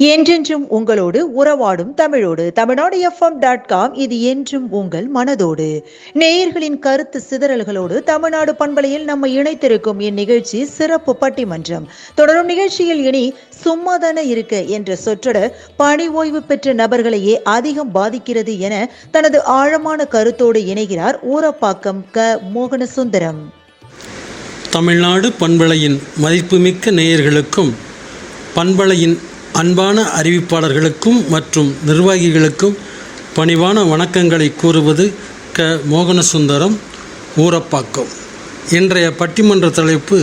என்றென்றும் உங்களோடு உறவாடும் தமிழோடு. தமிழ்நாடு எஃப்எம் டாட் காம் இது என்றும் உங்கள் மனதோடு. நேயர்களின் கருத்து சிதறல்களோடு தமிழ்நாடு பண்பலையில் நம்ம இணைத்திருக்கும் இந்நிகழ்ச்சி சிறப்பு பட்டிமன்றம். தொடரும் நிகழ்ச்சியில் இனி சும்மாதானே இருக்க என்ற சொற்றொடர் பணி ஓய்வு பெற்ற நபர்களையே அதிகம் பாதிக்கிறது என தனது ஆழமான கருத்தோடு இணைகிறார் ஊரப்பாக்கம் க. மோகனசுந்தரம். தமிழ்நாடு பண்பலையின் மதிப்புமிக்க நேயர்களுக்கும் பண்பலையின் அன்பான அறிவிப்பாளர்களுக்கும் மற்றும் நிர்வாகிகளுக்கும் பணிவான வணக்கங்களை கூறுவது க. மோகனசுந்தரம் ஊரப்பாக்கம். இன்றைய பட்டிமன்ற தலைப்பு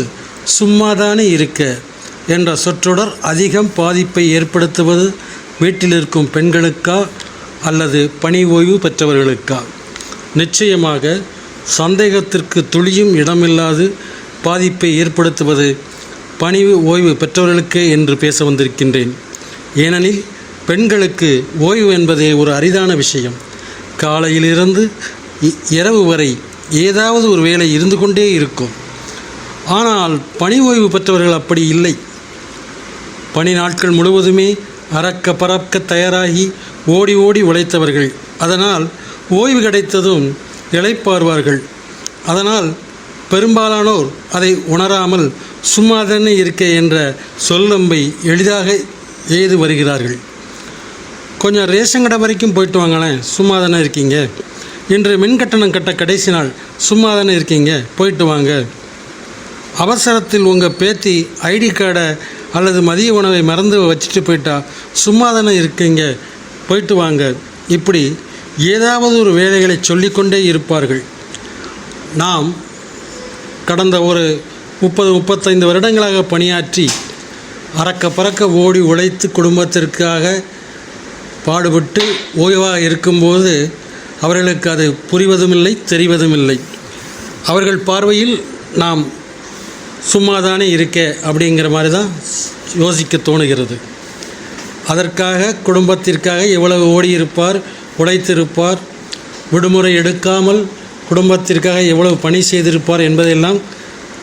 சும்மாதானே இருக்க என்ற சொற்றொடர் அதிகம் பாதிப்பை ஏற்படுத்துவது வீட்டில் இருக்கும் பெண்களுக்கா அல்லது பணி ஓய்வு பெற்றவர்களுக்கா? நிச்சயமாக சந்தேகத்திற்கு துளியும் இடமில்லாது பாதிப்பை ஏற்படுத்துவது பணிவு ஓய்வு பெற்றவர்களுக்கே என்று பேச வந்திருக்கின்றேன். ஏனெனில் பெண்களுக்கு ஓய்வு என்பதே ஒரு அரிதான விஷயம். காலையிலிருந்து இ- இரவு வரை ஏதாவது ஒரு வேலை இருந்து கொண்டே இருக்கும். ஆனால் பணி ஓய்வு பெற்றவர்கள் அப்படி இல்லை. பணி நாட்கள் முழுவதுமே அறக்க பறக்க தயாராகி ஓடி ஓடி உழைத்தவர்கள். அதனால் ஓய்வு கிடைத்ததும் இழைப்பார்வார்கள். அதனால் பெரும்பாலானோர் அதை உணராமல் சும்மாதானே இருக்க என்ற சொல்லம்பை எளிதாக எய்து வருகிறார்கள்? கொஞ்சம் ரேஷன் கடை வரைக்கும் போயிட்டு வாங்களேன் சும்மா தானே இருக்கீங்க. இன்று மின்கட்டணம் கட்ட கடைசி நாள் சும்மா தானே இருக்கீங்க போயிட்டு வாங்க. அவசரத்தில் உங்கள் பேத்தி ஐடி கார்டை அல்லது மதிய உணவை மறந்து வச்சுட்டு போயிட்டா சும்மா தானே இருக்கீங்க போயிட்டு வாங்க. இப்படி ஏதாவது ஒரு வேலைகளை சொல்லிக்கொண்டே இருப்பார்கள். நாம் கடந்த ஒரு முப்பது முப்பத்தைந்து வருடங்களாக பணியாற்றி அறக்க பறக்க ஓடி உழைத்து குடும்பத்திற்காக பாடுபட்டு ஓய்வாக இருக்கும்போது அவர்களுக்கு அது புரிவதும் இல்லை தெரிவதும் இல்லை அவர்கள் பார்வையில் நாம் சும்மாதானே இருக்க அப்படிங்கிற மாதிரி தான் யோசிக்க தோணுகிறது. அதற்காக குடும்பத்திற்காக எவ்வளவு ஓடியிருப்பார் உழைத்திருப்பார் விடுமுறை எடுக்காமல் குடும்பத்திற்காக எவ்வளவு பணி செய்திருப்பார் என்பதையெல்லாம்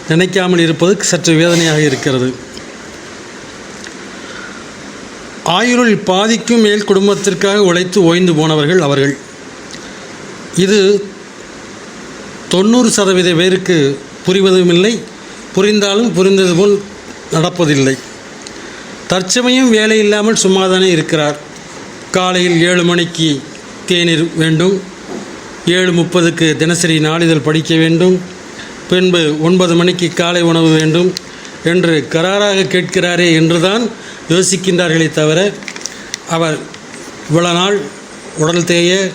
நினைக்காமல் இருப்பது சற்று வேதனையாக இருக்கிறது. ஆயுளில் பாதிக்கும் மேல் குடும்பத்திற்காக உழைத்து ஓய்ந்து போனவர்கள் அவர்கள். இது தொண்ணூறு சதவீத பேருக்கு புரிவதுமில்லை. புரிந்தாலும் புரிந்தது போல் நடப்பதில்லை. தற்சமயம் வேலை இல்லாமல் சும்மாதானே இருக்கிறார். காலையில் ஏழு மணிக்கு தேநீர் வேண்டும். ஏழு முப்பதுக்கு தினசரி நாளிதழ் படிக்க வேண்டும். பின்பு ஒன்பது மணிக்கு காலை உணவு வேண்டும் என்று கராராக கேட்கிறாரே என்றுதான் யோசிக்கின்றார்களே தவிர அவர் இவ்வளவு நாள் உடல் தேய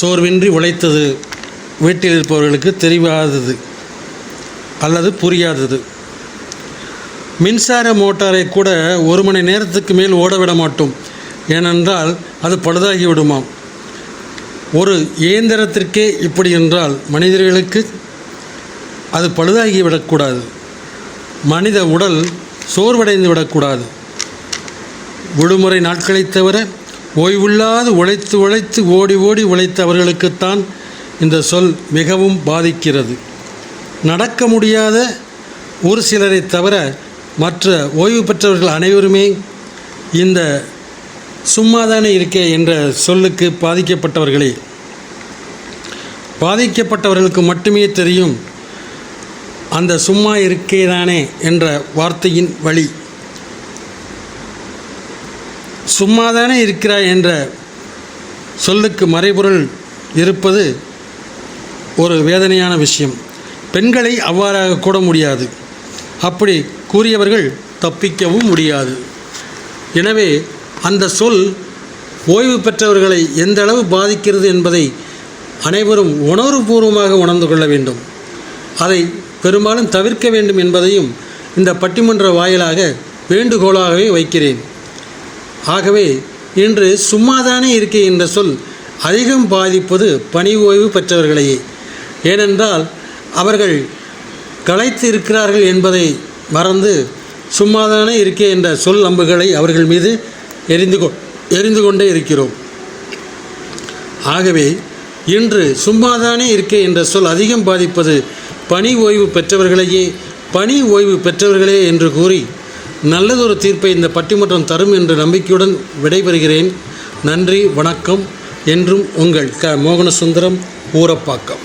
சோர்வின்றி உழைத்தது வீட்டில் இருப்பவர்களுக்கு தெரியாதது அல்லது புரியாதது. மின்சார மோட்டாரை கூட ஒரு மணி நேரத்துக்கு மேல் ஓட விட மாட்டோம். ஏனென்றால் அது பழுதாகி விடுமாம். ஒரு இயந்திரத்திற்கே இப்படி என்றால் மனிதர்களுக்கு அது பழுதாகி விடக்கூடாது. மனித உடல் சோர்வடைந்து விடக்கூடாது. விடுமுறை நாட்களைத் தவிர ஓய்வில்லாது உழைத்து உழைத்து ஓடி ஓடி உழைத்த அவர்களுக்குத்தான் இந்த சொல் மிகவும் பாதிக்கிறது. நடக்க முடியாத ஒரு சிலரை தவிர மற்ற ஓய்வு பெற்றவர்கள் அனைவருமே இந்த சும்மாதானே இருக்கே என்ற சொல்லுக்கு பாதிக்கப்பட்டவர்களே. பாதிக்கப்பட்டவர்களுக்கு மட்டுமே தெரியும் அந்த சும்மா இருக்கேதானே என்ற வார்த்தையின் வழி. சும்மாதானே இருக்கிறாய் என்ற சொல்லுக்கு மறைபொருள் இருப்பது ஒரு வேதனையான விஷயம். பெண்களை அவ்வாறாக கூட முடியாது. அப்படி கூறியவர்கள் தப்பிக்கவும் முடியாது. எனவே அந்த சொல் ஓய்வு பெற்றவர்களை எந்த அளவு பாதிக்கிறது என்பதை அனைவரும் உணர்வுபூர்வமாக உணர்ந்து கொள்ள வேண்டும். அதை பெரும்பாலும் தவிர்க்க வேண்டும் என்பதையும் இந்த பட்டிமன்ற வாயிலாக வேண்டுகோளாகவே வைக்கிறேன். ஆகவே இன்று சும்மாதானே இருக்கே என்ற சொல் அதிகம் பாதிப்பது பணி ஓய்வு பெற்றவர்களையே. ஏனென்றால் அவர்கள் களைத்து இருக்கிறார்கள் என்பதை மறந்து சும்மாதானே இருக்கே என்ற சொல் அம்புகளை அவர்கள் மீது எரிந்து கொ எரிந்து கொண்டே இருக்கிறோம். ஆகவே இன்று சும்மாதானே இருக்கே என்ற சொல் அதிகம் பாதிப்பது பணி ஓய்வு பெற்றவர்களையே பணி ஓய்வு பெற்றவர்களே என்று கூறி நல்லதொரு தீர்ப்பை இந்த பட்டிமன்றம் தரும் என்ற நம்பிக்கையுடன் விடைபெறுகிறேன். நன்றி வணக்கம். என்றும் உங்கள் க மோகனசுந்தரம் ஊரப்பாக்கம்.